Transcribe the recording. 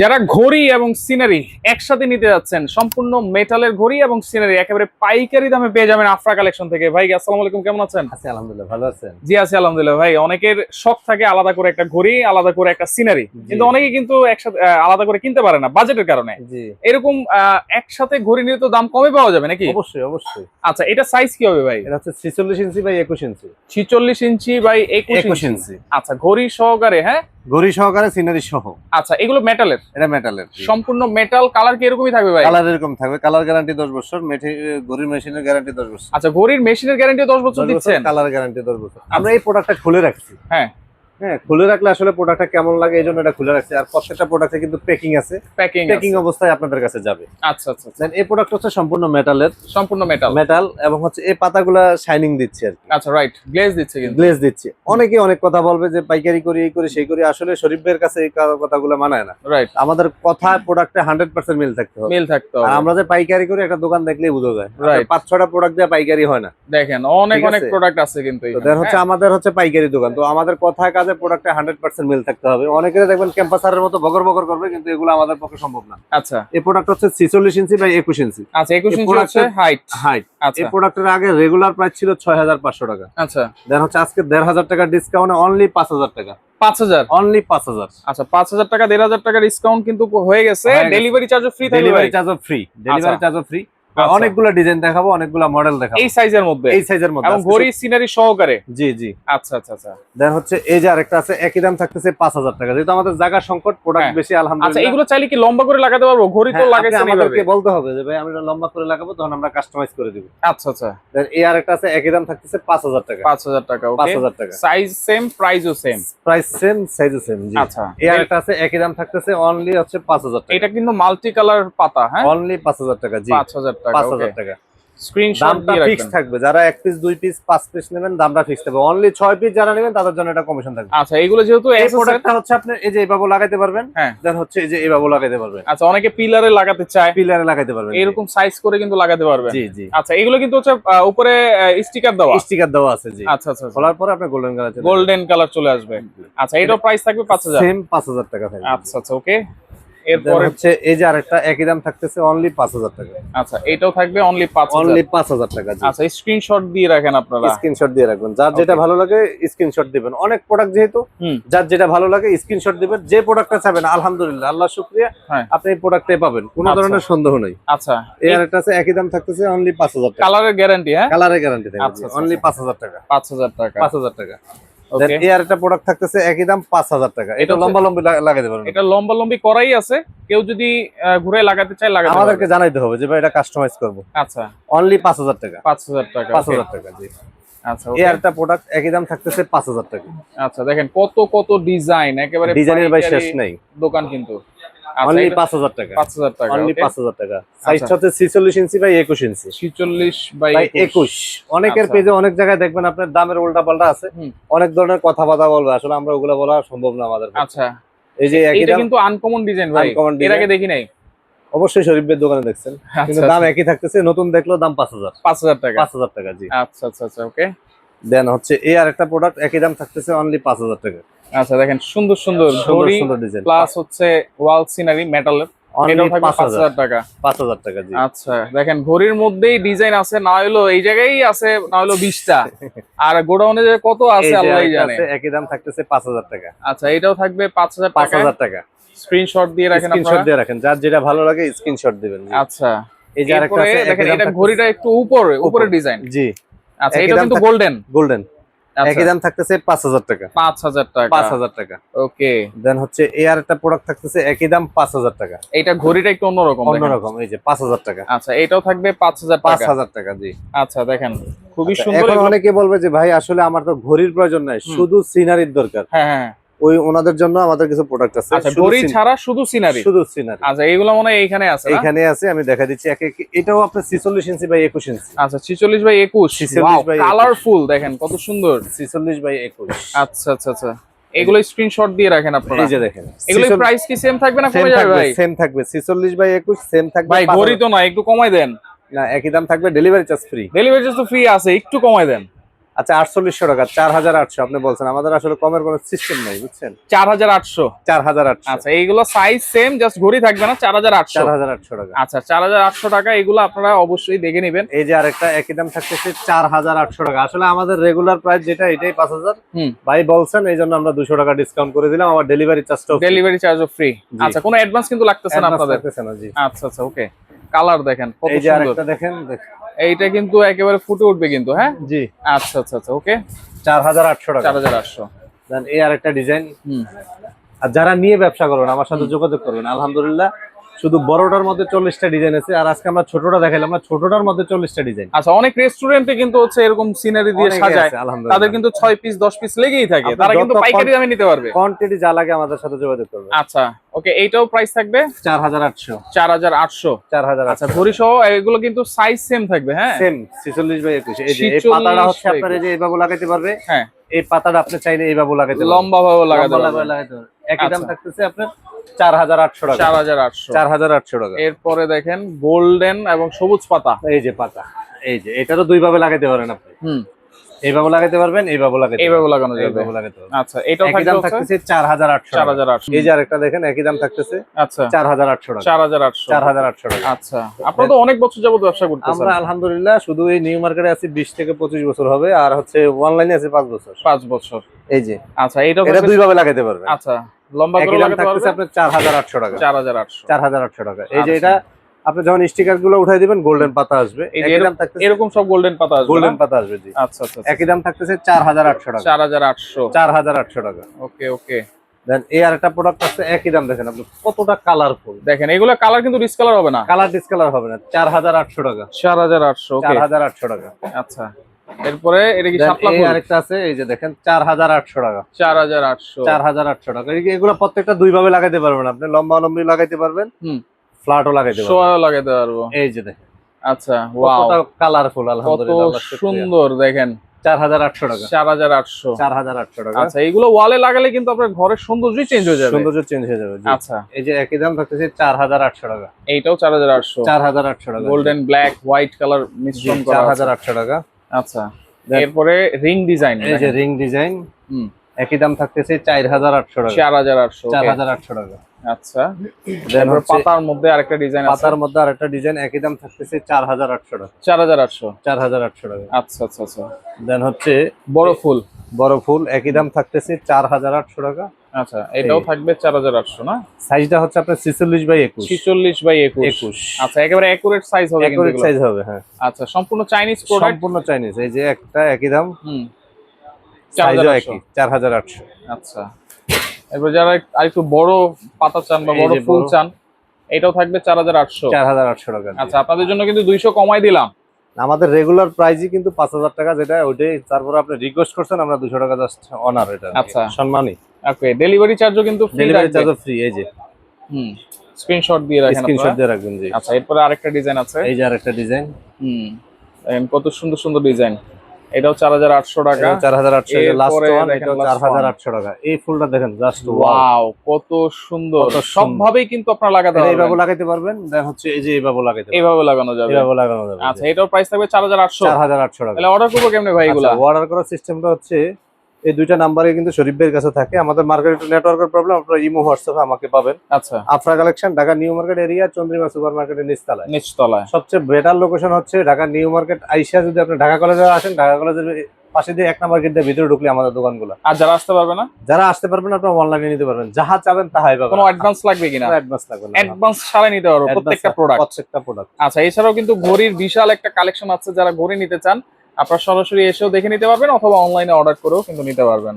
যারা ঘড়ি এবং সিনারি একসাথে নিতে যাচ্ছেন সম্পূর্ণ মেটালের ঘড়ি এবং সিনারি একেবারে পাইকারি দামে পেয়ে যাবেন আফরা কালেকশন থেকে। ভাই আসসালামু আলাইকুম কেমন আছেন? আছি আলহামদুলিল্লাহ ভালো আছেন? জি আছি আলহামদুলিল্লাহ। ভাই অনেকের শখ থাকে আলাদা করে একটা ঘড়ি আলাদা করে একটা সিনারি। কিন্তু অনেকে কিন্তু একসাথে আলাদা করে কিনতে পারে না বাজেটের কারণে। এরকম একসাথে ঘড়ি নিলে তো দাম কমে পাওয়া যাবে নাকি? অবশ্যই অবশ্যই। আচ্ছা এটা সাইজ কি হবে ভাই? এটা হচ্ছে ছিচল্লিশ ইঞ্চি বাই একুশ ইঞ্চি। ছিচল্লিশ ইঞ্চি বাই একুশ একুশ ইঞ্চি। ইঞ্চি। আচ্ছা ঘড়ি সহকারে হ্যাঁ? গড়ি সহকারে সিনারি সহ। আচ্ছা এগুলো মেটালের এটা মেটালের সম্পূর্ণ মেটাল কালার কি এরকমই থাকবে ভাই? কালার এরকম থাকবে কালার গ্যারান্টি দশ বছর মেটি গড়ির মেশিনের গ্যারান্টি দশ বছর। আচ্ছা গড়ির মেশিনের গ্যারান্টি দশ বছর দিচ্ছেন? কালার গ্যারান্টি দশ বছর। আমরা এই প্রোডাক্টটা খুলে রাখছি। হ্যাঁ। হ্যাঁ খুলে রাখলে আসলে প্রোডাক্টটা কেমন লাগে এই জন্য এটা খুলে রাখছি। আর প্রত্যেকটা প্রোডাক্টে কিন্তু পেকিং আছে। প্যাকিং পেকিং অবস্থায় আপনাদের কাছে যাবে। আচ্ছা আচ্ছা আচ্ছা। Then এই প্রোডাক্ট হচ্ছে সম্পূর্ণ মেটালের সম্পূর্ণ মেটাল মেটাল এবং হচ্ছে এই পাতাগুলা শাইনিং দিচ্ছে আর আচ্ছা রাইট গ্লেজ দিচ্ছে কিন্তু। গ্লেজ দিচ্ছে। অনেকে অনেক কথা বলবে যে পাইকারি করি এই করি সেই করি। আসলে শরীফ ভাইয়ের কাছে এই কথাগুলো মানায় না। রাইট আমাদের কথা প্রোডাক্টে হান্ড্রেড পার্সেন্ট মিল থাকতে হবে। মিল থাকতে আর হবে। আমরা যে পাইকারি করি একটা দোকান দেখলেই বুঝা যায়. পাঁচ ছটা প্রোডাক্ট দিয়ে পাইকারি হয় না। দেখেন অনেক অনেক প্রোডাক্ট আছে কিন্তু হচ্ছে হ্যাঁ? আমাদের হচ্ছে পাইকারি দোকান। তো আমাদের কথা কাজে প্রোডাক্টে হান্ড্রেড পার্সেন্ট মিল থাকতে হবে। অনেকের দেখবেন ক্যাম্পাসারের মতো বগর বগর করবে কিন্তু এগুলো আমাদের পক্ষে সম্ভব না। আচ্ছা। এই প্রোডাক্ট হচ্ছে ছিচল্লিশ ইঞ্চি বাই একুশ ইঞ্চি আচ্ছা একুশ ইঞ্চি হাইট হাইট এই আচ্ছা। প্রোডাক্টের আগে রেগুলার প্রাইস ছিল ছয় হাজার পাঁচশো টাকা। আচ্ছা। দেন হচ্ছে আজকে দেড় হাজার টাকা ডিসকাউন্টে অনলি পাঁচ হাজার টাকা। পাঁচ হাজার? অনলি পাঁচ হাজার। আচ্ছা পাঁচ হাজার টাকা দেড় হাজার টাকা ডিসকাউন্ট কিন্তু হয়ে গেছে। ডেলিভারি চার্জও ফ্রি ডেলিভারি? চার্জও ফ্রি ডেলিভারি আচ্ছা। চার্জও ফ্রি আচ্ছা। অনেকগুলো ডিজাইন দেখাবো অনেকগুলো মডেল দেখাবো। এই সাইজের মধ্যে? এই সাইজের মধ্যে। এবং ঘড়ি সিনারি সহকারে? জি জি। আচ্ছা আচ্ছা আচ্ছা। দেন হচ্ছে এই যে আরেকটা আছে একই দাম থাকতেছে পাঁচ হাজার টাকা। যেহেতু আমাদের জায়গা সংকট প্রোডাক্ট হ্যাঁ। বেশি আচ্ছা এগুলো চাইলে কি লম্বা করে লাগাতে পারব? ঘড়ি তো হ্যাঁ, লাগাইছেন এইভাবে। আমাদেরকে বলতে হবে যে ভাই আমি এটা লম্বা করে লাগাবো তখন আমরা কাস্টমাইজ করে দিব। আচ্ছা আচ্ছা। দেন এই আরেকটা আছে একই দাম থাকতেছে পাঁচ হাজার টাকা। পাঁচ হাজার টাকা পাঁচ ওকে হাজার টাকা। সাইজ সেম প্রাইসও সেম প্রাইস সেম সাইজও সেম জি। আচ্ছা। এই আরেকটা আছে একই দাম থাকতেছে অনলি হচ্ছে পাঁচ হাজার টাকা। এটা কিন্তু মাল্টি কালার পাতা হ্যাঁ? অনলি পাঁচ হাজার টাকা জি। পাঁচ হাজার টাকা টাকা। দামটা ফিক্স থাকবে। যারা এক পিস দুই পিস পাঁচ পিস নেবেন দামটা ফিক্স থাকবে। অনলি ছয় পিস যারা নেবেন তাদের জন্য এটা কমিশন থাকবে। আচ্ছা এগুলো যেহেতু এই প্রোডাক্টটা হচ্ছে আপনি এই যে এইভাবে লাগাইতে পারবেন হ্যাঁ। দেন হচ্ছে এই যে এইভাবে লাগাইতে পারবেন। আচ্ছা অনেকে পিলারে লাগাতে চায়। পিলারে পারবেন এরকম সাইজ করে কিন্তু লাগাতে পারবেন। জি জি। আচ্ছা এগুলো কিন্তু হচ্ছে উপরে স্টিকার দেওয়া। স্টিকার দেওয়া আছে জি। আচ্ছা আচ্ছা খোলার পরে আপনি গোল্ডেন কালার গোল্ডেন কালার চলে আসবে। আচ্ছা এটার প্রাইস থাকবে পাঁচ হাজার। সেম পাঁচ হাজার টাকা থাকবে আচ্ছা আচ্ছা ওকে এরপরে হচ্ছে এই যে আরেকটা একই দাম থাকতেছে অনলি পাঁচ হাজার টাকা। আচ্ছা এটাও থাকবে অনলি পাঁচ অনলি হাজার পাঁচ হাজার টাকা আচ্ছা স্ক্রিনশট দিয়ে রাখেন আপনারা। স্ক্রিনশট দিয়ে রাখবেন। যার যেটা ভালো লাগে স্ক্রিনশট দিবেন। অনেক প্রোডাক্ট যেহেতু হুম। যার যেটা ভালো লাগে স্ক্রিনশট দিবেন। যে প্রোডাক্টটা চাবেন আলহামদুলিল্লাহ আল্লাহ শুক্রিয়া। হ্যাঁ। আপনি এই প্রোডাক্টটাই পাবেন। কোনো আচ্ছা। ধরনের সন্দেহ নেই। আচ্ছা। এই আরেকটা আছে একই দাম থাকতেছে অনলি পাঁচ হাজার টাকা। কালারের গ্যারান্টি হ্যাঁ? কালারের গ্যারান্টি থাকবে আচ্ছা, অনলি আচ্ছা। পাঁচ হাজার টাকা। পাঁচ হাজার টাকা। পাঁচ হাজার টাকা। দেন একটা প্রোডাক্ট থাকতেছে একই দাম পাঁচ হাজার টাকা। এটা লম্বা লম্বি লাগা- লাগাইতে পারবেন। এটা লম্বা লম্বি করাই আছে। কেউ যদি ঘুরে লাগাতে চায় লাগাতে আমাদেরকে জানাইতে হবে যে ভাই এটা কাস্টমাইজ করব। আচ্ছা। অনলি পাঁচ হাজার টাকা। পাঁচ হাজার টাকা পাঁচ okay। হাজার টাকা জি। আচ্ছা এই একটা প্রোডাক্ট একই দাম থাকতেছে পাঁচ হাজার টাকা। আচ্ছা দেখেন কত কত ডিজাইন একেবারে ডিজাইনের ভাই শেষ নেই। দোকান কিন্তু। অনলি হাজার টাকা। টাকা অনলি okay? পাঁচ হাজার টাকা। সাইজটা হচ্ছে ছিচল্লিশ ইঞ্চি বাই ইঞ্চি। বাই অনেকের আচ্ছা। পেজে অনেক জায়গায় দেখবেন আপনার দামের উল্টা পাল্টা আছে অনেক ধরনের বলবে। আসলে আমরা ওগুলো বলা সম্ভব না আমাদের আচ্ছা। এই যে এটা কিন্তু আনকমন ডিজাইন ভাই। Uncommon এর আগে দেখি নাই। অবশ্যই শরীফের দোকানে দেখছেন। কিন্তু আচ্ছা। দাম একই থাকতেছে। নতুন দেখলেও দাম পাঁচ হাজার। পাঁচ হাজার টাকা। পাঁচ হাজার টাকা জি। আচ্ছা আচ্ছা আচ্ছা ওকে দেন হচ্ছে এই আর একটা প্রোডাক্ট একই দাম থাকতেছে অনলি পাঁচ হাজার টাকা। আচ্ছা দেখেন সুন্দর সুন্দর ঘড়ি প্লাস হচ্ছে ওয়াল সিনারি মেটালের টাকা। টাকা জি। আচ্ছা দেখেন ঘড়ির মধ্যেই ডিজাইন আছে না হলো এই জায়গায় আছে না হলো বিশটা। আর গোডাউনে কত আছে আল্লাহ জানে। একই দাম থাকতেছে পাঁচ হাজার টাকা। আচ্ছা এটাও থাকবে পাঁচ হাজার পাঁচ হাজার টাকা। স্ক্রিনশট দিয়ে রাখেন স্ক্রিনশট দিয়ে রাখেন যার যেটা ভালো লাগে স্ক্রিনশট দিবেন আচ্ছা। এই যে আরেকটা আছে দেখেন এটা ঘড়িটা একটু উপরে উপরে। ডিজাইন জি। আচ্ছা এটা কিন্তু গোল্ডেন গোল্ডেন একই দাম থাকতেছে পাঁচ হাজার টাকা। পাঁচ হাজার টাকা। পাঁচ হাজার টাকা। ওকে। দেন হচ্ছে এয়ার আর একটা প্রোডাক্ট থাকতেছে একই দাম পাঁচ হাজার টাকা। এটা ঘড়িটা একটু অন্যরকম। অন্যরকম এই যে পাঁচ হাজার টাকা। আচ্ছা এটাও থাকবে পাঁচ হাজার পাঁচ টাকা হাজার টাকা জি। আচ্ছা দেখেন খুবই আচ্ছা, সুন্দর এখন অনেকে বলবে যে ভাই আসলে আমার তো ঘড়ির প্রয়োজন নাই শুধু সিনারির দরকার। হ্যাঁ হ্যাঁ। ওই ওনাদের জন্য আমাদের কিছু প্রোডাক্ট আছে। আচ্ছা ছাড়া শুধু সিনারি? শুধু সিনারি। আচ্ছা এইগুলো মনে হয় এইখানে আছে এখানে আছে আমি দেখা দিচ্ছি। এক এক- এটাও আপনার ছিচল্লিশ ইঞ্চি বাই একুশ ইঞ্চি। আচ্ছা ছিচল্লিশ বাই একুশ? 46 by 21 কালারফুল দেখেন কত সুন্দর। ছিচল্লিশ বাই একুশ। আচ্ছা আচ্ছা আচ্ছা। এগুলো স্ক্রিনশট দিয়ে রাখেন আপনারা। এই যে দেখেন এগুলো প্রাইস কি সেম থাকবে না কমে যাবে ভাই? সেম থাকবে। ছিচল্লিশ বাই একুশ সেম থাকবে ভাই পাঁচ তো না একটু কমাই দেন। না একই দাম থাকবে delivery charge free delivery charge তো ফ্রি আছে একটু কমাই দেন। আচ্ছা আটচল্লিশশো টাকা চার হাজার আটশো আপনি বলছেন। আমাদের আসলে কমের কোনো সিস্টেম নেই বুঝছেন? চার হাজার আটশো। চার হাজার আটশো। আচ্ছা এইগুলো সাইজ সেম জাস্ট ঘড়ি থাকবে না চার হাজার আটশো। চার হাজার আটশো টাকা। আচ্ছা চার হাজার আটশো টাকা এগুলো আপনারা অবশ্যই দেখে নেবেন। এই যে আরেকটা একই দাম থাকতেছে চার হাজার আটশো টাকা। আসলে আমাদের রেগুলার প্রাইস যেটা এটাই পাঁচ হাজার। ভাই বলছেন এই জন্য আমরা দুশো টাকা ডিসকাউন্ট করে দিলাম। আমার ডেলিভারি চার্জটাও ডেলিভারি চার্জও ফ্রি আচ্ছা কোনো অ্যাডভান্স কিন্তু লাগতেছে না আপনাদের? না আচ্ছা আচ্ছা ওকে কালার দেখেন এই যে আরেকটা দেখেন দেখ- এইটা কিন্তু একেবারে ফুটে উঠবে কিন্তু হ্যাঁ? জি। আচ্ছা আচ্ছা আচ্ছা ওকে। চার হাজার আটশো টাকা। চার হাজার আটশো। দেন এই আরেকটা ডিজাইন। হুম। আর যারা নিয়ে ব্যবসা করবেন আমার সাথে যোগাযোগ করবেন আলহামদুলিল্লাহ। শুধু বড়টার মধ্যে চল্লিশটা ডিজাইন আছে। আর আজকে আমরা ছোটটা দেখাইলাম ছোটটার মধ্যে চল্লিশটা ডিজাইন আচ্ছা অনেক রেস্টুরেন্টে কিন্তু হচ্ছে এরকম সিনারি দিয়ে সাজায়। তাদের কিন্তু ছয় পিস দশ পিস লেগেই থাকে। তারা কিন্তু পাইকারি দামে নিতে পারবে। কোয়ান্টিটি যা লাগে আমাদের সাথে যোগাযোগ করবেন আচ্ছা ওকে এইটাও প্রাইস থাকবে? চার হাজার আটশো। চার হাজার আটশো। চার হাজার আচ্ছা ঘড়ি সহ এগুলো কিন্তু সাইজ সেম থাকবে হ্যাঁ? সেম ছিচল্লিশ বাই একুশ। এই যে এই পাতাটা হচ্ছে আপনার এই যে এইভাবে লাগাইতে পারবে। হ্যাঁ। এই পাতাটা আপনি চাইলে এইভাবে লাগাইতে পারবেন। লম্বা ভাবে লাগাতে পারবেন। একই দাম আচ্ছা। থাকতেছে আপনার চার হাজার আটশো টাকা। চার হাজার আটশো। চার হাজার আটশো টাকা। এরপরে দেখেন গোল্ডেন এবং সবুজ পাতা। এই যে পাতা এই যে এটারও দুই ভাবে লাগাইতে পারেন আপনি। হুম। এইভাবে লাগাইতে পারবেন এইভাবে লাগাইতে এইভাবে লাগানো যাবে। এইভাবে লাগাইতে পারবেন। আচ্ছা দাম থাকতেছে চার হাজার আটশো চার টাকা। হাজার আটশো। এই যে আরেকটা দেখেন একই দাম থাকতেছে আচ্ছা। চার হাজার আটশো টাকা। চার হাজার আটশো। চার হাজার আটশো টাকা। আচ্ছা আপনারা তো অনেক বছর যাবত ব্যবসা করতেছেন। আমরা আলহামদুলিল্লাহ শুধু এই নিউ মার্কেটে আছি বিশ থেকে পঁচিশ বছর হবে আর হচ্ছে অনলাইনে আছে পাঁচ বছর। পাঁচ বছর। এই যে। আচ্ছা এটাও এটা দুই ভাবে লাগাইতে পারবেন। আচ্ছা লম্বা করে লাগাতে থাকতেছে আপনার চার হাজার আটশো টাকা। চার হাজার আটশো। চার হাজার আটশো টাকা। এই যে আচ্ছা। এটা আপনি যখন স্টিকারগুলো উঠাই দিবেন গোল্ডেন পাতা আসবে। এরকম সব গোল্ডেন পাতা আসবে গোল্ডেন পাতা আসবে জি। আচ্ছা আচ্ছা আচ্ছা। একই দাম থাকতেছে চার হাজার আটশো টাকা। চার হাজার আটশো। চার হাজার আটশো টাকা। ওকে ওকে। দেন এই আরেকটা প্রোডাক্ট আছে একই দাম দেখেন আপনি কতটা কালারফুল দেখেন এগুলো কালার কিন্তু ডিসকালার হবে না। কালার ডিসকালার হবে না চার হাজার আটশো টাকা। চার হাজার আটশো চার ওকে হাজার আটশো টাকা। আচ্ছা এরপরে এটা কি শাপলা ফুল? আরেকটা আছে এই যে দেখেন চার হাজার আটশো টাকা। চার হাজার আটশো। চার হাজার আটশো টাকা। এগুলো প্রত্যেকটা দুই ভাবে লাগাইতে পারবেন আপনি লম্বা লম্বি লাগাইতে পারবেন। হুম। ফ্ল্যাটও লাগাইতে পারবেন সোয়া লাগাতে পারব এই যে দেখেন আচ্ছা ওয়াও কতটা কালারফুল কত আলহামদুলিল্লাহ সুন্দর দেখেন চার হাজার আটশো টাকা চার হাজার আটশো চার হাজার আটশো টাকা আচ্ছা এইগুলো ওয়ালে লাগালে কিন্তু আপনার ঘরের সৌন্দর্যই চেঞ্জ হয়ে যাবে সৌন্দর্য চেঞ্জ হয়ে যাবে আচ্ছা এই যে একই দাম থাকতেছে চার হাজার আটশো টাকা এইটাও চার হাজার আটশো চার হাজার আটশো টাকা গোল্ডেন ব্ল্যাক হোয়াইট কালার মিশ্রণ করা হাজার আছে। আটশো টাকা আচ্ছা এরপরে রিং ডিজাইন এই যে রিং ডিজাইন হুম একই দাম থাকতেছে চার হাজার আটশো টাকা চার হাজার আটশো চার okay। হাজার আটশো টাকা আচ্ছা। দেন পাতার মধ্যে আরেকটা ডিজাইন আছে। পাতার মধ্যে আর একটা ডিজাইন একই দাম থাকতেছে চার হাজার আটশো টাকা। চার হাজার আটশো। চার হাজার আটশো টাকা। আচ্ছা আচ্ছা আচ্ছা। দেন হচ্ছে বড় ফুল। বড় ফুল একই দাম থাকতেছে চার হাজার আটশো টাকা। আচ্ছা এটাও থাকবে চার হাজার আটশো না? সাইজটা হচ্ছে আপনার ছিচল্লিশ বাই একুশ। ছিচল্লিশ বাই একুশ। একুশ। আচ্ছা একেবারে একুরেট সাইজ হবে কিন্তু একুরেট সাইজ হবে হ্যাঁ। আচ্ছা সম্পূর্ণ চাইনিজ প্রোডাক্ট সম্পূর্ণ চাইনিজ এই যে একটা একই দাম। হুম। চার সাইজও হাজার একই চার হাজার আটশো। আচ্ছা। এরপর যারা আরেকটু বড় পাতা চান বা বড় ফুল চান এটাও থাকবে চার হাজার আটশো। চার হাজার আটশো টাকা আচ্ছা আপনাদের জন্য কিন্তু দুইশো কমাই দিলাম। আমাদের রেগুলার প্রাইসই কিন্তু পাঁচ হাজার টাকা যেটা ওইটাই। তারপরে আপনি রিকোয়েস্ট করছেন আমরা দুশো টাকা জাস্ট অনার এটা আচ্ছা। সম্মানই। ওকে ডেলিভারি চার্জও কিন্তু ফ্রি ডেলিভারি চার্জও ফ্রি এই যে। হুম স্ক্রিনশট দিয়ে রাখেন স্ক্রিনশট। দিয়ে রাখবেন জি। আচ্ছা এরপরে আরেকটা ডিজাইন আছে। এই যে আরেকটা ডিজাইন হুম কত সুন্দর সুন্দর ডিজাইন এটাও চার হাজার আটশো টাকা। চার হাজার আটশো লাস্ট ওয়ান এটাও last চার হাজার one। আটশো টাকা। এই ফুলটা দেখেন জাস্ট ওয়াও কত সুন্দর। সবভাবেই কিন্তু আপনারা লাগাতে এইভাবে লাগাতে পারবেন দেন হচ্ছে এই যে এইভাবে লাগাতে এইভাবে লাগানো যাবে। এইভাবে লাগানো যাবে আচ্ছা এটার প্রাইস থাকবে চার হাজার আটশো। চার হাজার আটশো টাকা। তাহলে অর্ডার করব কেমনে ভাই এগুলা? অর্ডার করার সিস্টেমটা হচ্ছে এই দুইটা নাম্বারে কিন্তু শরীফ ভাইয়ের কাছে থাকে। আমাদের মার্কেট নেটওয়ার্কের প্রবলেম আপনারা ইমো হোয়াটসঅ্যাপে আমাকে পাবেন। আচ্ছা। Afra collection Dhaka new market area Chandrima super মার্কেটের নিচতলায়। নিচতলায়। সবচেয়ে বেটার লোকেশন হচ্ছে ঢাকা নিউ মার্কেট। আইসা যদি আপনি ঢাকা কলেজে আসেন ঢাকা কলেজের পাশে দিয়ে এক নাম্বার গেট দিয়ে ভিতরে ঢুকলে আমাদের দোকানগুলো। আর যারা আসতে পারবে না? যারা আসতে পারবে পারবেন আপনারা অনলাইনে নিতে পারবেন। যাহা চাবেন তাহাই পাবেন। কোনো অ্যাডভান্স লাগবে কিনা? অ্যাডভান্স লাগবে না অ্যাডভান্স ছাড়াই নিতে পারব প্রত্যেকটা প্রোডাক্ট প্রত্যেকটা প্রোডাক্ট আচ্ছা এছাড়াও কিন্তু ঘড়ির বিশাল একটা কালেকশন আছে। যারা ঘড়ি নিতে চান আপনারা সরাসরি এসেও দেখে নিতে পারবেন অথবা অনলাইনে অর্ডার করেও কিন্তু নিতে পারবেন।